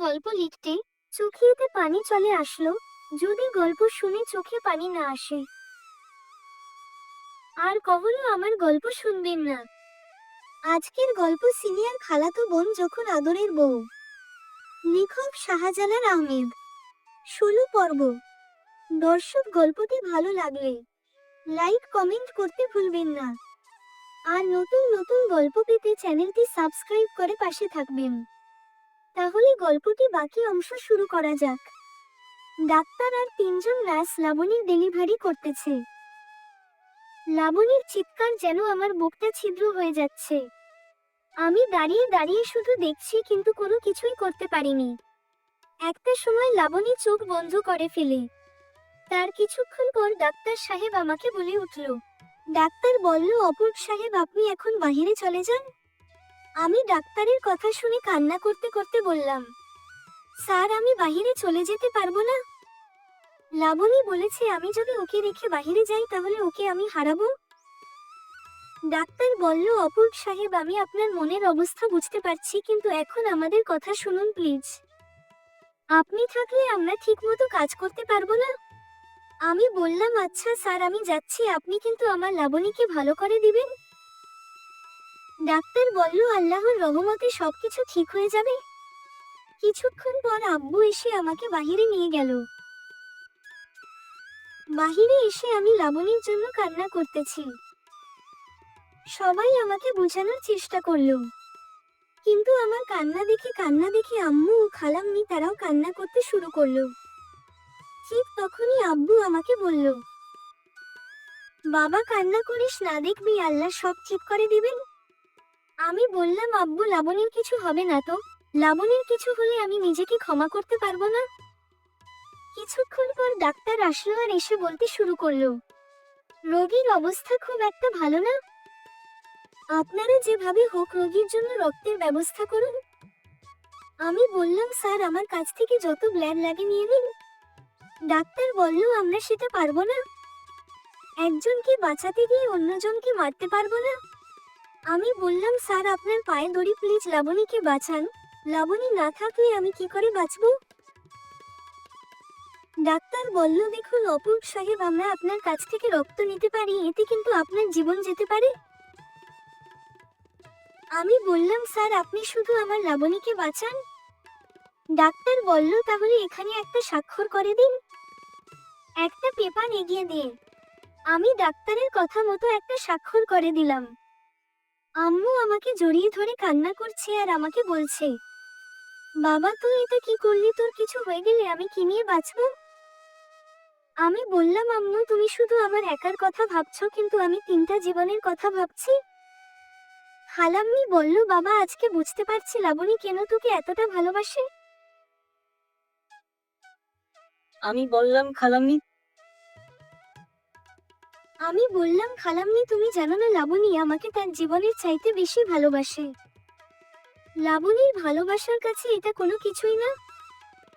গল্প লিখতে চোখেতে পানি চলে আসলো। যদি গল্প শুনে চোখে পানি না আসে। আর কখনো আমার গল্প শুনবেন না। আজকের গল্প সিনিয়র খালাতো বোন যখন আদরের বউ। লেখক শাহজালাল আহমেদ। ষোলো পর্ব। দর্শক গল্পটি ভালো লাগলে লাইক, কমেন্ট করতে ভুলবেন না। আর নতুন নতুন গল্প পেতে চ্যানেলটি সাবস্ক্রাইব করে পাশে থাকবেন। তাহলে গল্পটি বাকি অংশ শুরু করা যাক। ডাক্তার আর তিনজন নার্স লাবণীর ডেলিভারি করতেছে। লাবণীর চিৎকার যেন আমার বুকটা ছিদ্র হয়ে যাচ্ছে। আমি দাঁড়িয়ে দাঁড়িয়ে শুধু দেখছি কিন্তু কোনো কিছুই করতে পারিনি। একটা সময় লাবণী চোখ বন্ধ করে ফেলে। তার কিছুক্ষণ পর ডাক্তার সাহেব আমাকে বলে উঠল, ডাক্তার বলল অপূর্ব সাহেব, আপনি এখন বাহিরে চলে যান? আমি ডাক্তারের কথা শুনে কান্না করতে করতে বললাম, স্যার, আমি বাহিরে চলে যেতে পারব না? লাবণী বলেছে, আমি যদি ওকে রেখে বাহিরে যাই, তাহলে ওকে আমি হারাবো? ডাক্তার বলল, অপূর্ব সাহেব, আমি আপনার মনের অবস্থা বুঝতে পারছি, কিন্তু এখন আমাদের কথা শুনুন, প্লিজ। আপনি থাকলে আমরা ঠিকমতো কাজ করতে পারব না? আমি বললাম আচ্ছা স্যার, আমি যাচ্ছি, আপনি কিন্তু আমার লাবণীকে ভালো করে দিবেন। ডাক্তার বলল, আল্লাহর রহমতে সবকিছু ঠিক হয়ে যাবে। কিছুক্ষণ পর আব্বু এসে আমাকে বাহিরে নিয়ে গেল। বাহিরে এসে আমি লাবণীর জন্য কান্না করতেছি। সবাই আমাকে বোঝানোর চেষ্টা করল। কিন্তু আমার কান্না দেখে কান্না দেখে আম্মু ও খালাম্মি তারাও কান্না করতে শুরু করল। ঠিক তখনই আব্বু আমাকে বলল, বাবা, কান্না করিস না, দেখবি আল্লাহ সব ঠিক করে দিবেন। আমি বললাম, আব্বু, লাবণীর কিছু হবে না তো? লাবণীর কিছু হলে আমি নিজেকে ক্ষমা করতে পারব না? কিছুক্ষণ পর ডাক্তার আসলো আর এসে বলতে শুরু করল, রোগীর অবস্থা খুব একটা ভালো না? আপনারা যেভাবে হোক রোগীর জন্য রক্তের ব্যবস্থা করুন। আমি বললাম, স্যার, আমার কাছ থেকে যত ব্লাড লাগে নিয়ে নিন। ডাক্তার বলল, আমরা সেটা পারব না। একজনকে বাঁচাতে গিয়ে অন্যজনকে মারতে পারব না। আমি বললাম, স্যার, আপনার পায়ে দড়ি, প্লিজ লাবণীকে বাঁচান। লাবণী না থাকলে আমি কি করে বাঁচবো? ডাক্তার বলল, দেখুন অপূর্ব সাহেব, আমরা আপনার কাছ থেকে রক্ত নিতে পারি, এতে কিন্তু আপনার জীবন যেতে পারে। আমি বললাম, স্যার, আপনি শুধু আমার লাবণীকে বাঁচান। ডাক্তার বলল, তাহলে এখানে একটা স্বাক্ষর করে দিন। একটা পেপার এগিয়ে দিন আমি ডাক্তারের কথা মতো একটা স্বাক্ষর করে দিলাম। আম্মু আমাকে জড়িয়ে ধরে কান্না করছে আর আমাকে বলছে, বাবা, তুই এটা কি করলি? তোর কিছু হয়ে গেলে আমি কি নিয়ে বাঁচবো? আমি বললাম, আম্মু, তুমি শুধু আমার একার কথা ভাবছ, কিন্তু আমি তিনটা জীবনের কথা ভাবছি। হালাম্মি বলল, বাবা, আজকে বুঝতে পারছি লাবণী কেন তোকে এতটা ভালোবাসে? আমি বললাম, খালাম্মি আমি বললাম, খালাম্মি, তুমি জানো না লাবণী আমাকে তার জীবনের চাইতে বেশি ভালোবাসে। লাবণীর ভালোবাসার কাছে এটা কোনো কিছুই না।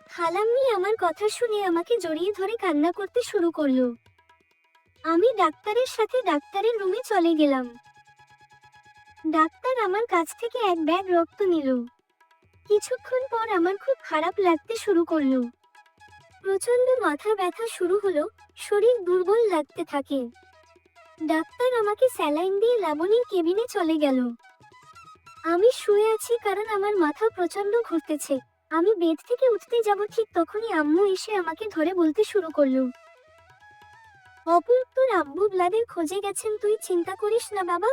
খালাম্মি আমার কথা শুনে আমাকে জড়িয়ে ধরে কান্না করতে শুরু করল। আমি ডাক্তারের সাথে ডাক্তারের রুমে চলে গেলাম। ডাক্তার আমার কাছ থেকে এক ব্যাগ রক্ত নিল। কিছুক্ষণ পর আমার খুব খারাপ লাগতে শুরু করল। প্রচণ্ড মাথা ব্যথা শুরু হলো, শরীর দুর্বল লাগতে থাকে। ডাক্তার আমাকে স্যালাইন দিয়ে লাবণীর কেবিনে চলে গেল। আমি শুয়ে আছি কারণ আমার মাথা প্রচণ্ড ঘুরতেছে। আমি বেড থেকে উঠতে যাব ঠিক তখনই আম্মু এসে আমাকে ধরে বলতে শুরু করল। অপূর্ব তোর আব্বু ব্লাদের খোঁজে গেছেন, তুই চিন্তা করিস না বাবা।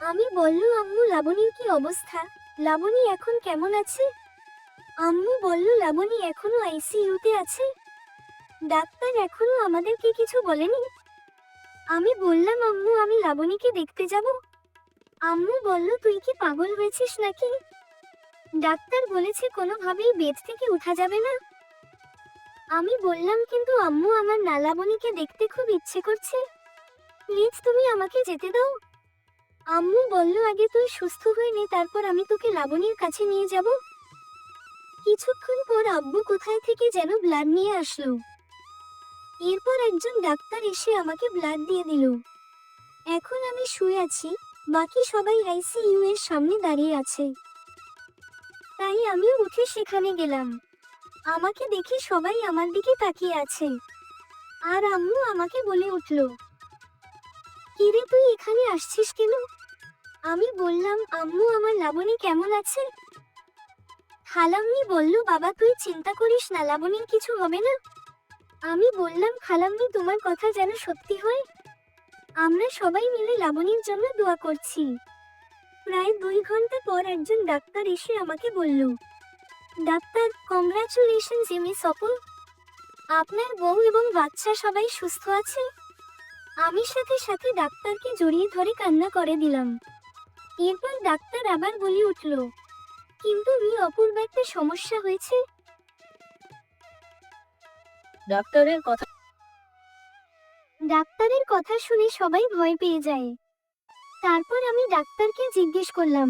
আমি বলল, আম্মু, লাবণীর কি অবস্থা? লাবণী এখন কেমন আছে? আম্মু বলল, লাবণী এখনও আইসিইউতে আছে। ডাক্তার এখনও আমাদেরকে কিছু বলেনি? আমি বললাম, আম্মু, আমি লাবণীকে দেখতে যাব। আম্মু বলল, তুই কি পাগল হয়েছিস নাকি? ডাক্তার বলেছে, কোনোভাবেই বেদ থেকে উঠা যাবে না। আমি বললাম, কিন্তু আম্মু, আমার না লাবণীকে দেখতে খুব ইচ্ছে করছে। প্লিজ, তুমি আমাকে যেতে দাও। আম্মু বলল, আগে তুই সুস্থ হয়ে নে, তারপর আমি তোকে লাবণীর কাছে নিয়ে যাব। কিছুক্ষণ পর আব্বু কোথায় থেকে যেন ব্লাড নিয়ে আসলো। এরপর একজন ডাক্তার এসে আমাকে ব্লাড দিয়ে দিল। এখন আমি শুয়ে আছি, বাকি সবাই আইসিইউ এর সামনে দাঁড়িয়ে আছে। তাই আমি উঠে সেখানে গেলাম। আমাকে দেখে সবাই আমার দিকে তাকিয়ে আছে। আর আম্মু আমাকে বলে উঠল, কিরে তুই এখানে আসছিস কেন? আমি বললাম, আম্মু, আমার লাবণী কেমন আছে? খালাম্মি বলল, বাবা, তুই চিন্তা করিস না, লাবণীর কিছু হবে না? আমি বললাম, খালাম্মি, তোমার কথা যেন সত্যি হয়। আমরা সবাই মিলে লাবণীর জন্য দোয়া করছি। প্রায় দুই ঘণ্টা পর একজন ডাক্তার এসে আমাকে বলল, ডাক্তার কংগ্রাচুলেশন জিমি সপল আপনার বউ এবং বাচ্চা সবাই সুস্থ আছে। আমি সাথে সাথে ডাক্তারকে জড়িয়ে ধরে কান্না করে দিলাম। এরপর ডাক্তার আবার বলে উঠল, কিন্তু মি অপূর্ব একটা সমস্যা হয়েছে। ডাক্তারের কথা ডাক্তারের কথা শুনে সবাই ভয় পেয়ে যায়। তারপর আমি ডাক্তারকে জিজ্ঞেস করলাম,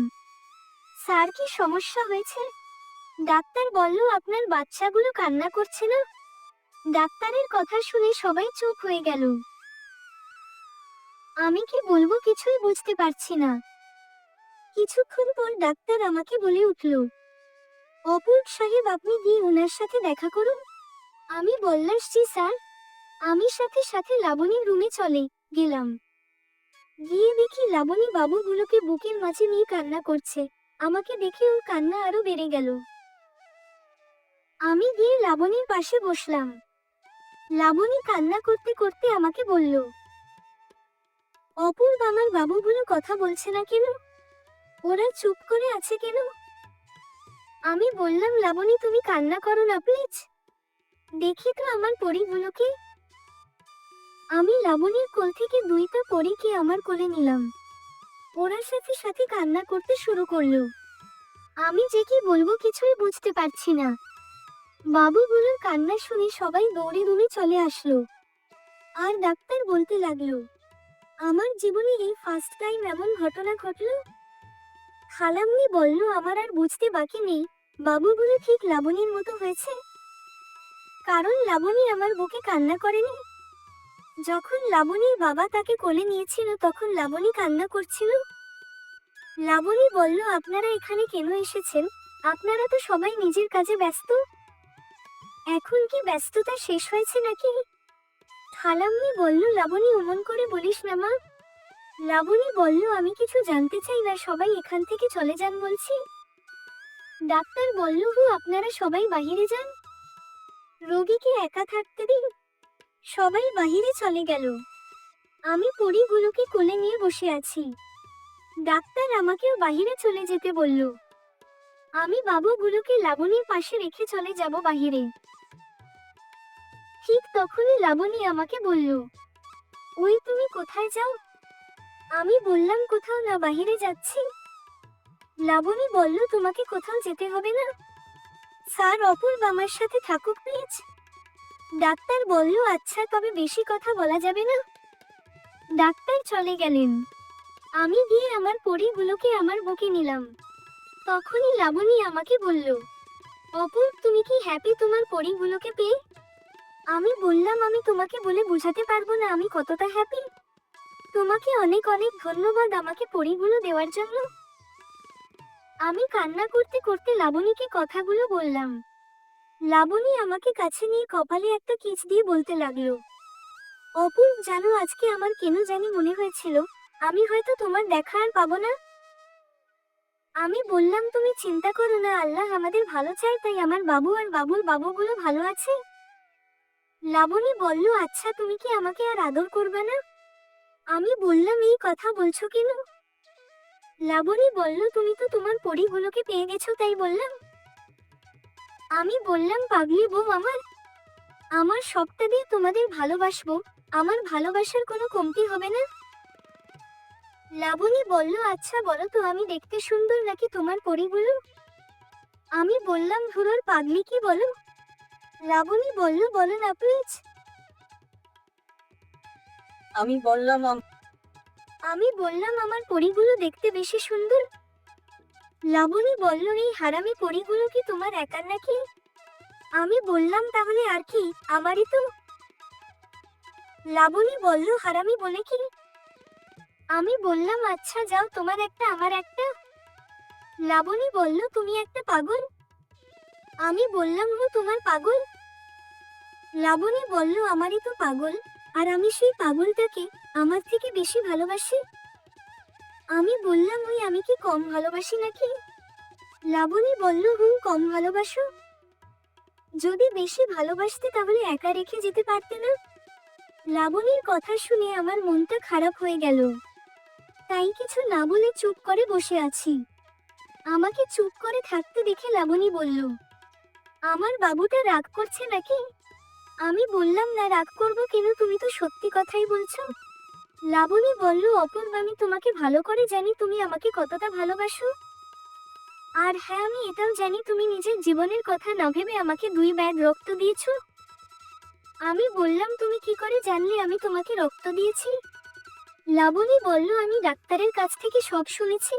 স্যার, কি সমস্যা হয়েছে? ডাক্তার বলল, আপনার বাচ্চাগুলো কান্না করছে না? ডাক্তারের কথা শুনে সবাই চুপ হয়ে গেল। আমি কি বলব কিছুই বুঝতে পারছি না। কিছুক্ষণ পর ডাক্তার আমাকে বলে উঠল অপূর্ব সাহেব, আপনি গিয়ে ওনার সাথে দেখা করুন। আমি বললাম জি স্যার। আমি সাথে সাথে লাবণীর রুমে চলে গেলাম। গিয়ে দেখি লাবণী বাবুগুলোকে বুকের মাঝে নিয়ে কান্না করছে। আমাকে দেখে ওর কান্না আরও বেড়ে গেল। আমি গিয়ে লাবণীর পাশে বসলাম। লাবণী কান্না করতে করতে আমাকে বলল, অপূর্ব, আমার বাবুগুলো কথা বলছে না কেন? ওরা চুপ করে আছে কেন? আমি বললাম, লাবণী, তুমি কান্না করো না, প্লিজ। দেখি তো আমার পরীগুলোকে আমি লাবণীর কোল থেকে দুইটা পরীকে আমার কোলে নিলাম। ওরা সাথে সাথে কান্না করতে শুরু করল। আমি যে কি বলব কিছুই বুঝতে পারছি না। বাবুগুলোর কান্না শুনে সবাই দৌড়ে দৌড়ে চলে আসলো। আর ডাক্তার বলতে লাগল, আমার জীবনে এই ফার্স্ট টাইম এমন ঘটনা ঘটলো? খালাম্নি বলল, আমার আর বুঝতে বাকি নেই। বাবুগুলো ঠিক লাবণীর মতো হয়েছে? কারণ লাবণী আমার বুকে কান্না করেনি। যখন লাবণীর বাবা তাকে কোলে নিয়েছিল, তখন লাবণী কান্না করছিল। লাবণী বলল, আপনারা এখানে কেন এসেছেন? আপনারা তো সবাই নিজের কাজে ব্যস্ত। এখন কি ব্যস্ততা শেষ হয়েছে নাকি? খালাম্মি বলল, লাবণী, অমন করে বলিস না মা। লাবণী বলল, আমি কিছু জানতে চাই না, সবাই এখান থেকে চলে যান বলছি। ডাক্তার বলল, হু, আপনারা সবাই বাইরে যান। রোগীকে একা থাকতে দিন সবাই বাহিরে চলে গেল। আমি পরীগুলোকে কোলে নিয়ে বসে আছি। ডাক্তার আমাকেও বাহিরে চলে যেতে বলল। আমি বাবুগুলোকে লাবণীর পাশে রেখে চলে যাব বাহিরে। ঠিক তখনই লাবণী আমাকে বলল, ওই তুমি কোথায় যাও? আমি বললাম কোথাও না, বাহিরে যাচ্ছি। লাবণী বলল, তোমাকে কোথাও যেতে হবে না? স্যার, অপূর্ব আমার সাথে থাকুক, প্লিজ। ডাক্তার বলল আচ্ছা তবে বেশি কথা বলা যাবে না। ডাক্তার চলে গেলেন। আমি গিয়ে আমার পরীগুলোকে আমার বুকে নিলাম। তখনই লাবণী আমাকে বলল, অপূর্ব, তুমি কি হ্যাপি তোমার পরীগুলোকে পেয়ে? আমি বললাম, আমি তোমাকে বলে বোঝাতে পারব না আমি কতটা হ্যাপি তোমাকে অনেক অনেক ধন্যবাদ আমাকে পরিগুলো দেওয়ার জন্য। আমি কান্না করতে করতে লাবণীকে কথাগুলো বললাম। লাবণী আমাকে কাছে নিয়ে কপালে একটা কিচ দিয়ে বলতে লাগল অপূর্ব জানো আজকে আমার কেন জানি মনে হয়েছিল, আমি হয়তো তোমার দেখা আর পাবো না? আমি বললাম, তুমি চিন্তা করো না, আল্লাহ আমাদের ভালো চায়, তাই আমার বাবু আর বাবুর বাবুগুলো ভালো আছে। লাবণী বলল আচ্ছা তুমি কি আমাকে আর আদর করবে না? আমি বললাম, এই কথা বলছো কেন? লাবণী বলল, তুমি তো তোমার পরিগুলোকে পেয়ে গেছো তাই বললাম। আমি বললাম, পাগলি বউ আমার। আমার সবটা দিয়ে তোমাদের ভালোবাসবো। আমার ভালোবাসার কোনো কমতি হবে না? লাবণী বলল আচ্ছা বলো তো, আমি দেখতে সুন্দর নাকি তোমার পরিগুলো? আমি বললাম, ধুরোর পাগলি কি বলো? লাবণী বলল, বলো না প্লিজ আমি বললাম আম- বললাম আমার পরিগুলো দেখতে বেশি সুন্দর। লাবণী বলল, এই হারামি পরিগুলো কি তোমার একার নাকি? আমি বললাম, তাহলে আর কি, আমারই তো। লাবণী বলল, হারামি বলে কি? আমি বললাম আচ্ছা যাও, তোমার একটা, আমার একটা। লাবণী বলল, তুমি একটা পাগল? আমি বললাম হো তোমার পাগল। লাবণী বলল, আমারই তো পাগল। আর আমি সেই পাগলটাকে আমার থেকে বেশি ভালোবাসি? আমি বললাম, ওই আমি কি কম ভালোবাসি নাকি? লাবণী বলল, হুম, কম ভালোবাসো। যদি বেশি ভালোবাসতে তাহলে একা রেখে যেতে পারতে না? লাবণীর কথা শুনে আমার মনটা খারাপ হয়ে গেল। তাই কিছু না বলে চুপ করে বসে আছি। আমাকে চুপ করে থাকতে দেখে লাবণী বলল, আমার বাবুটা রাগ করছে নাকি? আমি বললাম না, রাগ করব কেন? তুমি তো সত্যি কথাই বলছো। লাবণী বলল, অপূর্ব, আমি তোমাকে ভালো করে জানি, তুমি আমাকে কতটা ভালোবাসো। আর হ্যাঁ আমি এটাও জানি, তুমি নিজের জীবনের কথা না ভেবে আমাকে দুই ব্যাগ রক্ত দিয়েছ। আমি বললাম, তুমি কি করে জানলে আমি তোমাকে রক্ত দিয়েছি? লাবণী বলল, আমি ডাক্তারের কাছ থেকে সব শুনেছি।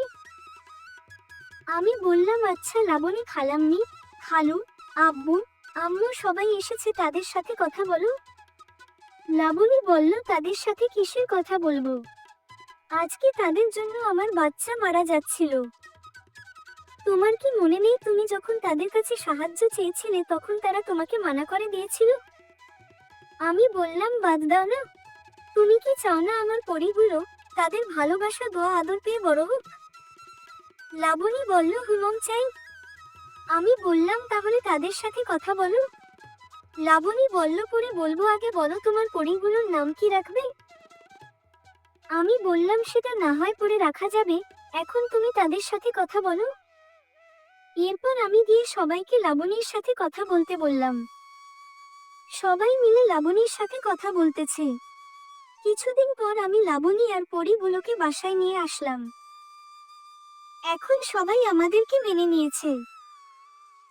আমি বললাম আচ্ছা লাবণী খালাম্নি খালু, আব্বু আম্মু সবাই এসেছে তাদের সাথে কথা বলো। লাবণী বলল, তাদের সাথে কিসের কথা বলব? আজকে তাদের জন্য আমার বাচ্চা মারা যাচ্ছিল। তোমার কি মনে নেই তুমি যখন তাদের কাছে সাহায্য চেয়েছিলে তখন তারা তোমাকে মানা করে দিয়েছিল? আমি বললাম, বাদ দাও না। তুমি কি চাও না আমার পরিগুলো? তাদের ভালোবাসা, দোয়া, আদর পেয়ে বড় হোক? লাবণী বলল, হুমম চাই। আমি বললাম তাহলে তাদের সাথে কথা বলো। লাবণী বলল পরে বলব, আগে বলো তোমার পরিগুলোর নাম কি রাখবে? আমি বললাম, সেটা না হয় পরে রাখা যাবে। এখন তুমি তাদের সাথে কথা বলো। এরপর আমি গিয়ে সবাইকে লাবণীর সাথে কথা বলতে বললাম। সবাই মিলে লাবণীর সাথে কথা বলতেছে। কিছুদিন পর আমি লাবণী আর পরিগুলোকে বাসায় নিয়ে আসলাম। এখন সবাই আমাদেরকে মেনে নিয়েছে।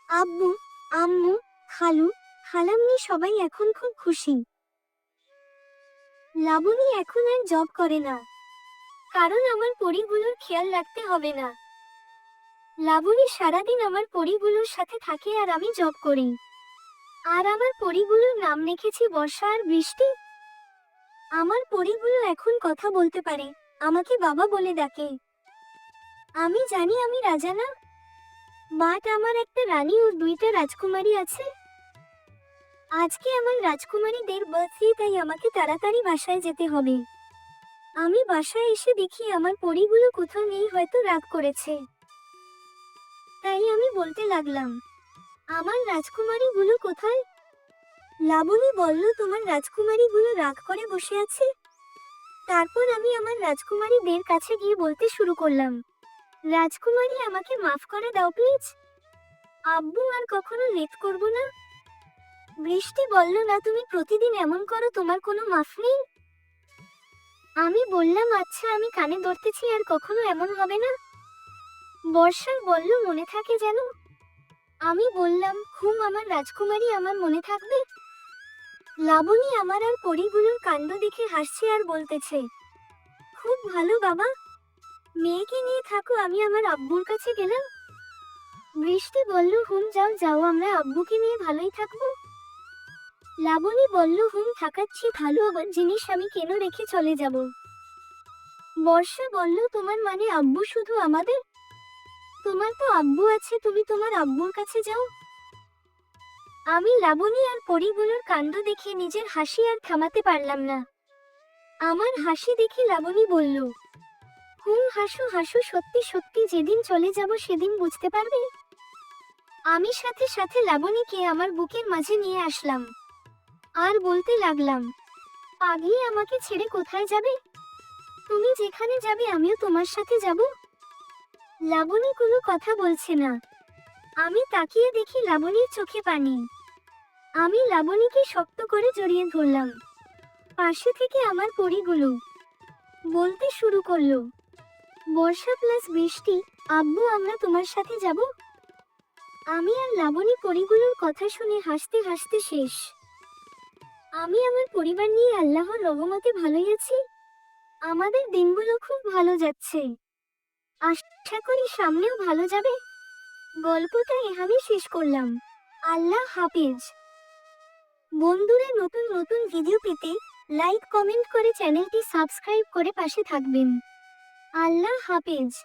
আব্বু, আম্মু, খালু খালাম্নি সবাই এখন খুব খুশি। লাবণী এখন আর জব করে না। কারণ আমার পরিগুলোর খেয়াল রাখতে হবে না। লাবণী সারাদিন আমার পরিগুলোর সাথে থাকে আর আমি জব করি। আর আমার পরিগুলোর নাম রেখেছি বর্ষা আর বৃষ্টি। আমার পরিগুলো এখন কথা বলতে পারে, আমাকে বাবা বলে ডাকে। আমি জানি আমি রাজা না বাট আমার একটা রানী ও দুইটা রাজকুমারী আছে। আজকে আমার রাজকুমারীদের বার্থডে তাই আমাকে তাড়াতাড়ি বাসায় যেতে হবে। আমি বাসায় এসে দেখি আমার পরিগুলো কোথাও নেই, হয়তো রাগ করেছে। তাই আমি বলতে লাগলাম, আমার রাজকুমারীগুলো কোথায়? লাবণী বলল, তোমার রাজকুমারীগুলো রাগ করে বসে আছে? তারপর আমি আমার রাজকুমারীদের কাছে গিয়ে বলতে শুরু করলাম রাজকুমারী আমাকে মাফ করে দাও, প্লিজ। আব্বু আর কখনো লেট করব না। বৃষ্টি বলল, না, তুমি প্রতিদিন এমন করো, তোমার কোনো মাফ নেই। আমি বললাম আচ্ছা আমি কানে ধরতেছি, আর কখনো এমন হবে না। বর্ষা বলল, মনে থাকে যেন। আমি বললাম, ঘুম আমার রাজকুমারী আমার মনে থাকবে? লাবণী আমার আর পরিগুলোর কাণ্ড দেখে হাসছে আর বলতেছে, খুব ভালো বাবা। মেয়েকে নিয়ে থাকো, আমি আমার আব্বুর কাছে গেলাম। বৃষ্টি বলল, হুম, যাও যাও, আমরা আব্বুকে নিয়ে ভালোই থাকব। লাবণী বলল, হুম, থাকাচ্ছি, ভালো আবার জিনিস আমি কেন রেখে চলে যাব? বর্ষা বলল, তোমার মানে আব্বু শুধু আমাদের? তোমার তো আব্বু আছে, তুমি তোমার আব্বুর কাছে যাও। আমি লাবণী আর পরিগুলোর কাণ্ড দেখে নিজের হাসি আর থামাতে পারলাম না। আমার হাসি দেখে লাবণী বলল হুম, হাসু হাসু, সত্যি সত্যি, যেদিন চলে যাব সেদিন বুঝতে পারবে? আমি সাথে সাথে লাবণীকে আমার বুকের মাঝে নিয়ে আসলাম। আর বলতে লাগলাম পাগলি আমাকে ছেড়ে কোথায় যাবে? তুমি যেখানে যাবে আমিও তোমার সাথে যাব? লাবণী কোনো কথা বলছে না। আমি তাকিয়ে দেখি লাবণীর চোখে পানি। আমি লাবণীকে শক্ত করে জড়িয়ে ধরলাম। পাশে থেকে আমার পরিগুলো বলতে শুরু করল বর্ষা প্লাস বৃষ্টি, আব্বু, আমরা তোমার সাথে যাব? আমি আর লাবণী পরিগুলোর কথা শুনে হাসতে হাসতে শেষ। আমি আমার পরিবার নিয়ে আল্লাহর রহমতে ভালোই আছি। আমাদের দিনগুলো খুব ভালো যাচ্ছে। আশা করি সামনেও ভালো যাবে। গল্পটা এভাবে শেষ করলাম। আল্লাহ হাফেজ। বন্ধুরা, নতুন নতুন ভিডিও পেতে লাইক কমেন্ট করে চ্যানেলটি সাবস্ক্রাইব করে পাশে থাকবেন। আল্লাহ হাফেজ।